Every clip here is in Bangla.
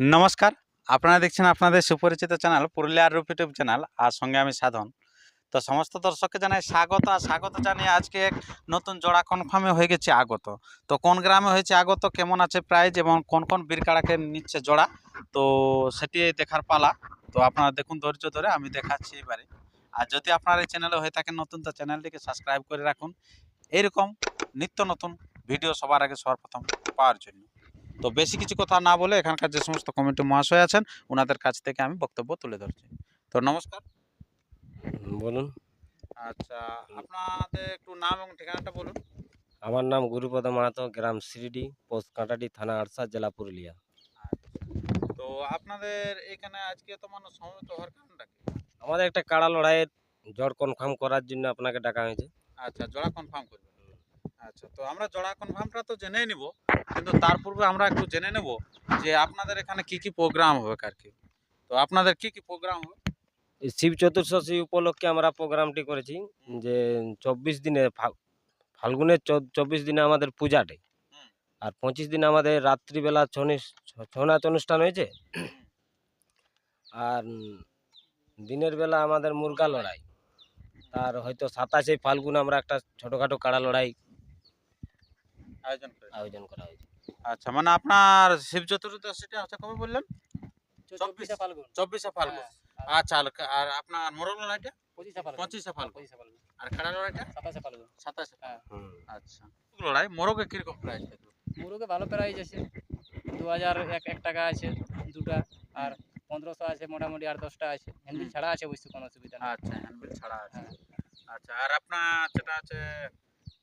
নমস্কার। আপনারা দেখছেন আপনাদের সুপরিচিত চ্যানেল পুরুলিয়ার রূপ ইউটিউব চ্যানেল। আর সঙ্গে আমি সাধন। তো সমস্ত দর্শককে জানাই স্বাগত। আর স্বাগত জানিয়ে আজকে এক নতুন জোড়া কনফার্মে হয়ে গেছে আগত। তো কোন গ্রামে হয়েছে আগত, কেমন আছে প্রাইজ এবং কোন কোন বীরকাড়াকে নিচ্ছে জোড়া? তো সেটি দেখার পালা। তো আপনারা দেখুন ধৈর্য ধরে, আমি দেখাচ্ছি এবারে। আর যদি আপনার এই চ্যানেলে হয়ে থাকেন নতুন, তো চ্যানেলটিকে সাবস্ক্রাইব করে রাখুন। এইরকম নিত্য নতুন ভিডিও সবার আগে সর্বপ্রথম পাওয়ার জন্য। তো বেশি কিছু কথা না বলে এখানকার যে সমস্ত কমিটি মহাশয় আছেন ওনাদের কাছ থেকে আমি বক্তব্য তুলে ধরছি। তো নমস্কার। বলুন। আচ্ছা আপনাদের একটু নাম এবং ঠিকানাটা বলুন। আমার নাম গুরুপদ মাহাতো গ্রাম সিরিডি পোস্ট কাঁটাটি থানা আরসা জেলা পুরুলিয়া। তো আপনাদের এখানে আজকে তো মানুষ সমবেত হওয়ার কারণটা কি? আমাদের একটা কাড়া লড়াইয়ের জড় কনফার্ম করার জন্য আপনাকে ডাকা হয়েছে। আচ্ছা জোড়া কনফার্ম করবেন। আচ্ছা তো আমরা জোড়া কনফার্মটা তো জেনেই নিব কিন্তু তার পূর্বে আমরা একটু জেনে নেব যে আপনাদের এখানে কি কি প্রোগ্রাম হবে আর কি তো আপনাদের কি কি প্রোগ্রাম হবে? শিব চতুর্দশী উপলক্ষে আমরা প্রোগ্রামটি করেছি যে চব্বিশ দিনে ফাল্গুনের চব্বিশ দিনে আমাদের পূজাটাই হুম। আর পঁচিশ দিনে আমাদের রাত্রিবেলা ছৌ নাচ অনুষ্ঠান হয়েছে। আর দিনের বেলা আমাদের মুরগা লড়াই। আর হয়তো সাতাশে ফাল্গুন আমরা একটা ছোটোখাটো কাড়া লড়াই আয়োজন করে। আয়োজন করা হয়েছে। আচ্ছা মানে আপনার শিব চতুর্দশীটা হচ্ছে কবে বললেন? চব্বিশে ফাল্গুন। চব্বিশে ফাল্গুন। হ্যাঁ, আচ্ছা আর আপনার মোরগ লড়াইটা? পঁচিশে ফাল্গুন। পঁচিশে ফাল্গুন। পঁচিশে ফাল্গুন। আর খেড়া লড়াইটা? সাতাশে ফাল্গুন। সাতাশে হ্যাঁ। আচ্ছা। লড়াই? মোরগে কীরকম প্রাইস মুরুগে ভালো প্রাইজ আছে। দু হাজার এক এক টাকা আছে দুটা আর পনেরোশো আছে মোটামুটি আর দশটা আছে। হ্যান্ডবিল ছাড়া আছে অবশ্য কোনো অসুবিধা আচ্ছা হ্যান্ডবিল ছাড়া আছে। হ্যাঁ। আচ্ছা আর আপনার যেটা আছে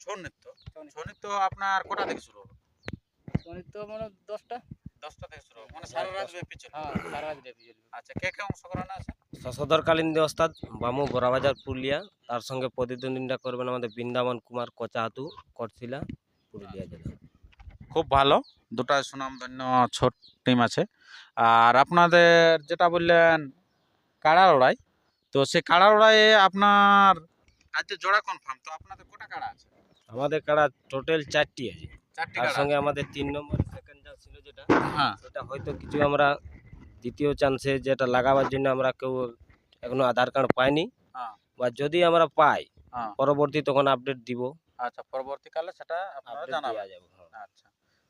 ছৌ নৃত্য? ছৌ নৃত্য। ছৌ নৃত্য আপনার কোটা থেকে শুরু হবে? গণিত তো মানে দশটা। দশটা থেকে শুরু হবে। মানে সারা রাত ব্যাপী চলবে। হ্যাঁ সারা রাত ব্যাপী চলবে। আচ্ছা কে কে অংশগ্রহণ আছে? সশোদরকালীন ওস্তাদ বামু বড়াবাজার পুরুলিয়া তার সঙ্গে প্রতিদ্বন্দ্বিতা করবেন আমাদের বৃন্দাবন কুমার কচাহাতু কটশিলা পুরুলিয়া জেলা। খুব ভালো। দুটা সুনামধন্য ছোট টিম আছে। আর আপনাদের যেটা বললেন কাড়া লড়াই তো সেই কাড়া লড়াইয়ে আপনার আজকে জোড়া কনফার্ম তো আপনাদের কোটা কাড়া আছে? আমাদের কাড়া টোটাল চারটি আছে। তার সঙ্গে আমাদের তিন নম্বর সেকেন্ড যা ছিল যেটা হ্যাঁ। সেটা হয়তো কিছু আমরা দ্বিতীয় চান্সে যেটা লাগাবার জন্য আমরা কেউ এখনও আধার কার্ড পাইনি। হ্যাঁ। বা যদি আমরা পাই হ্যাঁ। পরবর্তী তখন আপডেট দিব। আচ্ছা পরবর্তীকালে সেটা আপনারা জানাবেন। যাবে। আচ্ছা।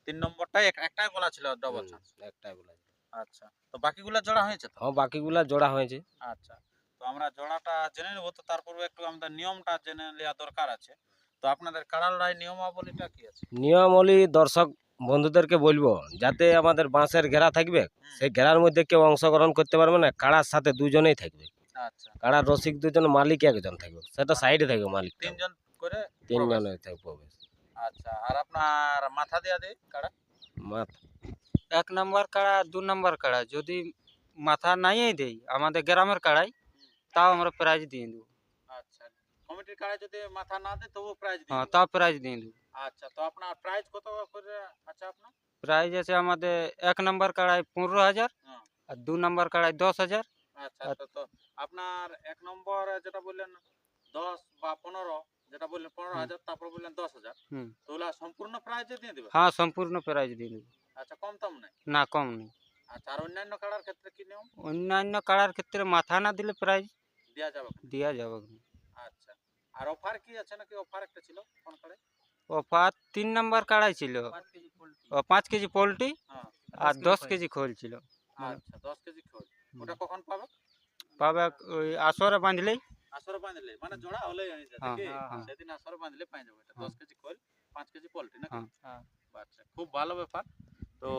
তিন নম্বরটা একটাই বলা ছিল ডবল চান্স একটাই বলা। আচ্ছা। তো বাকিগুলো জোড়া হয়েছে তো? হ্যাঁ বাকিগুলা জোড়া হয়েছে। আচ্ছা। তো আমরা জোড়াটা জেনে নেব তো তার পূর্বে একটু আমাদের নিয়মটা জেনে নেওয়া দরকার আছে। তো আপনাদের কাড়া লড়াই নিয়মাবলীটা কি আছে? নিয়মাবলী দর্শক বন্ধুদেরকে বলব যাতে আমাদের বাঁশের ঘেরা থাকবে সেই ঘেরার মধ্যে কেউ অংশগ্রহণ করতে পারবে না কাড়ার সাথে দুজনেই থাকবে। আচ্ছা। কাড়ার রসিক দুজন মালিক একজন থাকবে সেটা সাইডে থাকবে মালিক তিনজন করে তিনজন। থাকবে প্রবেশ। আচ্ছা আর আপনার মাথা দেয়া দেয় কাড়া মাথা। এক নাম্বার কাড়া দু নাম্বার কাড়া যদি মাথা নাই দেই আমাদের গ্রামের কাড়াই তাও আমরা প্রাইজ দিয়ে দেবো। আচ্ছা কমিটির কাড়া যদি মাথা না দেয় তবু প্রাইজ হ্যাঁ দিই তাও প্রাইজ দিয়ে দেবো। আচ্ছা তো আপনার প্রাইজ কত করে আছে আপনার? প্রাইজ আছে আমাদের এক নাম্বার কাড়াই পনেরো হাজার হ্যাঁ। আর দু নাম্বার কাড়াই দশ হাজার। আচ্ছা তো তো আপনার এক নম্বর যেটা বললেন দশ বা পনেরো যেটা বললেন পনেরো হাজার তারপর বললেন দশ হাজার। তো ওগুলা সম্পূর্ণ প্রাইজে দিয়ে দিবে হ্যাঁ সম্পূর্ণ প্রাইজ দিয়ে দেবো। আচ্ছা কম দাম নেই? না কম নেই। আচ্ছা আর অন্যান্য কাড়ার ক্ষেত্রে কি নিয়ম? অন্যান্য কাড়ার ক্ষেত্রে মাথা না দিলে প্রাইজ দেওয়া যাবে দেওয়া যাবে আর অফার কি আছে নাকি? অফার একটা ছিল? কোন কাড়ে? অফার তিন নাম্বার কাড়াই ছিল। পাঁচ কেজি পোলট্রি। হ্যাঁ আর দশ কেজি খোল। ছিল। আচ্ছা দশ কেজি খোল। ওটা কখন পাবে? পাবে ওই আসরে বাঁধলেই। আসরে বাঁধলে মানে জোড়া হলেই হয়ে হ্যাঁ। সেদিন আসরে বাঁধলে পাই যাবে এটা। দশ কেজি খোল পাঁচ কেজি পোল্ট্রি নাকি। হ্যাঁ। আচ্ছা খুব ভালো ব্যাপার। তো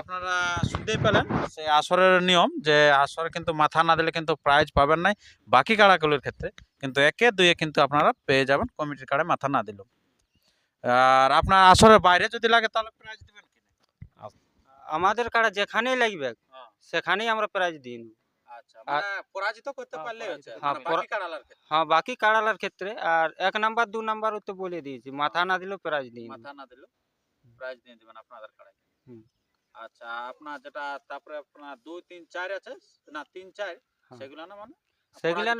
আপনারা শুনতেই পেলেন সেই আসরের নিয়ম যে আসরে কিন্তু মাথা না দিলে কিন্তু প্রাইজ পাবেন নাই বাকি কাড়াগুলোর ক্ষেত্রে। কিন্তু একে দুয়ে কিন্তু আপনারা পেয়ে যাবেন কমিটির কার্ডে মাথা না দিলেও আর আপনার আসরের বাইরে যদি লাগে তাহলে প্রাইজ দিবেন কি আমাদের কার্ডে যেখানেই লাগবে হ্যাঁ। সেখানেই আমরা প্রাইজ দিই। আচ্ছা মানে হ্যাঁ, হ্যাঁ, পরা- বাকি কাড়ালার ক্ষেত্রে হ্যাঁ বাকি ক্ষেত্রে আর এক নাম্বার দু নাম্বার তো বলে দিয়েছি মাথা না দিলেও প্রাইজ দিই মাথা না দিলেও প্রাইজ দিয়ে দিবেন আপনাদের কাড়ায় হুম। আচ্ছা আপনার যেটা তারপরে আপনার দুই তিন চার আছে না তিন চার। সেগুলো না মানে সেগুলা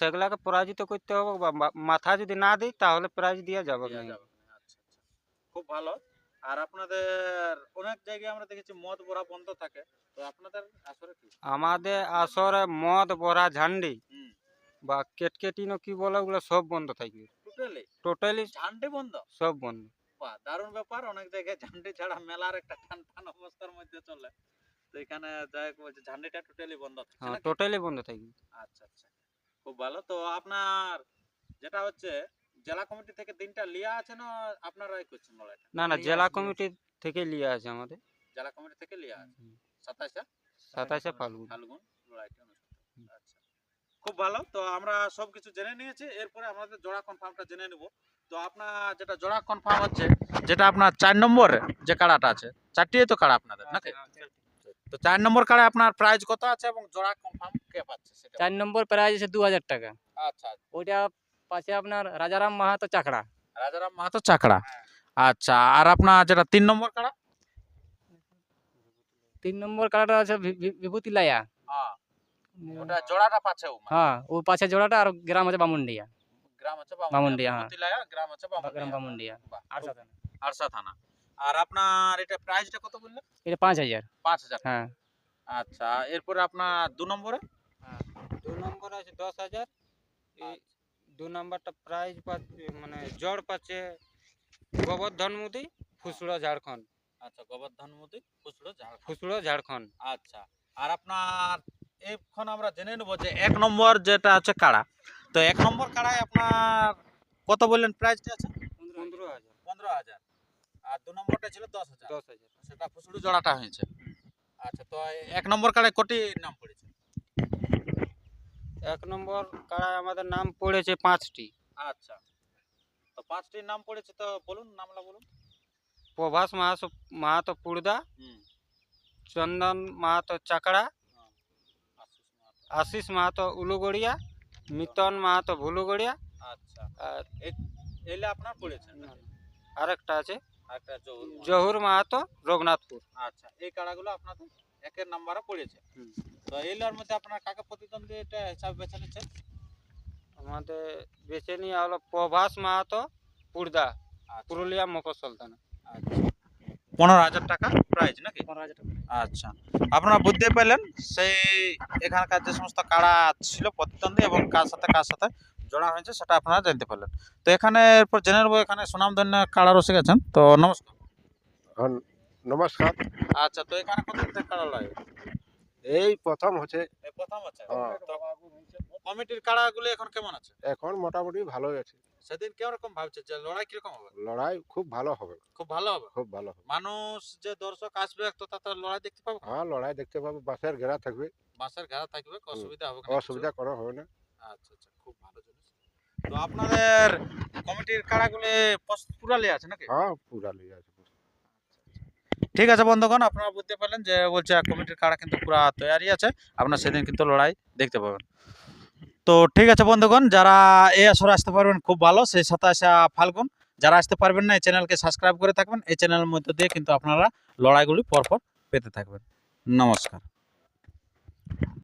সেগুলাকে পরাজিত করতে হবে বা মাথা যদি না দিই তাহলে প্রাইজ দেওয়া যাবে। আচ্ছা আচ্ছা। খুব ভালো। আর আপনাদের অনেক জায়গায় আমরা দেখেছি মদ ভরা বন্ধ থাকে। তো আপনাদের আসলে কি? আমাদের আসরে মদ বড়া ঝান্ডি বা কেটকেটিনো কি বলে ওগুলো সব বন্ধ থাকবে। টোটালি টোটালি ঝান্ডি বন্ধ? সব বন্ধ। বাহ দারুণ ব্যাপার। অনেক জায়গায় ঝান্ডি ছাড়া মেলার একটা টান টান অবস্থার মধ্যে চলে। তো এখানে যাই বলছে ঝান্ডিটা টোটালি বন্ধ হ্যাঁ টোটালি বন্ধ থাকবে আচ্ছা আচ্ছা। খুব ভালো। তো আপনার যেটা হচ্ছে জেলা কমিটি থেকে দিনটা লিয়া আছে না আপনারাই করছেন লড়াইটা না না জেলা কমিটি থেকে লিয়ে আছে আমাদের। জেলা কমিটি থেকে লিয়া আছে? সাতাশে সাতাশে ফাল্গুন। ফাল্গুন লড়াইটা অনুষ্ঠিত আচ্ছা। খুব ভালো। তো আমরা সব কিছু জেনে নিয়েছি। এরপরে আমাদের জোড়া কনফার্মটা জেনে নেব। তো আপনার যেটা জোড়া কনফার্ম হচ্ছে যেটা আপনার চার নম্বর যে কাড়াটা আছে চারটিই তো কাড়া আপনাদের নাকি? তো চার নম্বর কাড়ে আপনার প্রাইস কত আছে এবং জোড়া কনফার্ম কে পাচ্ছে সেটা চার নম্বর প্রাইজ আছে দু হাজার টাকা আচ্ছা ওইটা পাশে আপনার রাজারাম মাহাতো চাকড়া রাজারাম মাহাতো চাকড়া আচ্ছা আর আপনার যেটা তিন নম্বর কাড়া তিন নম্বর কালারটা আছে ভি- ভি- বিভূতি লায়া হ্যাঁ ওটা জোড়াটা পাচ্ছে ও মানে। হ্যাঁ ও পাশে জোড়াটা আর গ্রাম আছে বামুন্ডিয়া গ্রাম হচ্ছে বামুনডিয়া, হ্যাঁ। মতিলায়া, গ্রাম হচ্ছে গ্রাম বামুনডিয়া। বামুন্ডিয়া বাহ, আর খুব- সাথে আরসা থানা আর আপনার এটা প্রাইসটা কত বললেন? এটা পাঁচ হাজার। পাঁচ হাজার। হ্যাঁ। আচ্ছা এরপরে আপনার দু নম্বরে? দু নম্বর আছে দশ হাজার। এই দু নম্বরটা প্রাইজ পাচ্ছে মানে জড় পাচ্ছে গোবর্ধন মুদি ফুসড়ো ঝাড়খণ্ড। আচ্ছা গোবর্ধন মোদী খুচরো ঝাড়খণ্ড। ফুসড়ো ঝাড়খণ্ড। আচ্ছা আর আপনার এখন আমরা জেনে নেব যে এক নম্বর যেটা আছে কাড়া। তো এক নম্বর কাড়ায় আপনার কত বললেন প্রাইসটা আছে? পনেরো হাজার। পনেরো হাজার। আর দু নম্বরটা ছিল দশ হাজার। দশ হাজার। সেটা ফুসুড়ি জোড়াটা হয়েছে। আচ্ছা তো এক নম্বর কাড়ায় কোটি নাম পড়েছে? এক নম্বর কাড়ায় আমাদের নাম পড়েছে পাঁচটি। আচ্ছা। তো পাঁচটির নাম পড়েছে তো বলুন নামলা বলুন। প্রভাস মাহাতো মাহাতো পুরদা চন্দন মাহাতো চাকড়া আশিস মাহাতো। আশিস মাহাতো উলুগড়িয়া মিতন মাহাতো ভুলুগড়িয়া আচ্ছা। আর এলে আপনার পড়েছে আরেকটা আছে। একটা জহুর মাহাতো। রঘুনাথপুর। আচ্ছা এই কাড়াগুলো আপনাদের একের নাম্বারে পড়েছে। হুম। তো এইগুলোর মধ্যে আপনার কাকে প্রতিদ্বন্দ্বী এটা হিসাব বেছে নিচ্ছেন? আমাদের বেছে নেওয়া হলো প্রভাস মাহাতো পুরদা আচ্ছা। পুরুলিয়া মফস্বল থানা আচ্ছা। পনেরো হাজার টাকা প্রাইজ নাকি? পনেরো হাজার টাকা আচ্ছা। আপনারা বুঝতে পেলেন সেই এখানকার যে সমস্ত কাড়া ছিল প্রতিদ্বন্দ্বী এবং কার সাথে কার সাথে জোড়া হয়েছে সেটা আপনারা জানতে পারলেন। তো এখানে এরপর জেনে নেব এখানে সুনামধন্য কাড়া রসে গেছেন তো নমস্কার। হ্যাঁ, নমস্কার। আচ্ছা তো এখানে কত থেকে কাড়া লাগে? এই প্রথম হচ্ছে। এই প্রথম আছে? হ্যাঁ। কমিটির কাড়াগুলো এখন কেমন আছে? এখন মোটামুটি ভালোই আছে। সেদিন কীরকম ভাবছে যে লড়াই কীরকম হবে? লড়াই খুব ভালো হবে। খুব ভালো হবে? খুব ভালো হবে। মানুষ যে দর্শক আসবে তো তাতে লড়াই দেখতে পাবো? হ্যাঁ লড়াই দেখতে পাবো বাসের ঘেরা থাকবে। বাসের ঘেরা থাকবে অসুবিধা হবে অসুবিধা করা হবে না। আচ্ছা আচ্ছা খুব ভালো জিনিস। তো আপনাদের কমিটির প্রস্তুত পুরালি আছে নাকি? হ্যাঁ পুরা লিয়ে আছে। ঠিক আছে বন্ধুগণ আপনারা বুঝতে পারলেন যে বলছে কমিটির কারা কিন্তু পুরা তৈরি আছে। আপনারা সেদিন কিন্তু লড়াই দেখতে পাবেন। তো ঠিক আছে বন্ধুগণ যারা এই আসরে আসতে পারবেন খুব ভালো সেই সাতাশা ফাল্গুন। যারা আসতে পারবেন না এই চ্যানেলকে সাবস্ক্রাইব করে থাকবেন। এই চ্যানেলের মধ্যে দিয়ে কিন্তু আপনারা লড়াইগুলি পরপর পেতে থাকবেন। নমস্কার।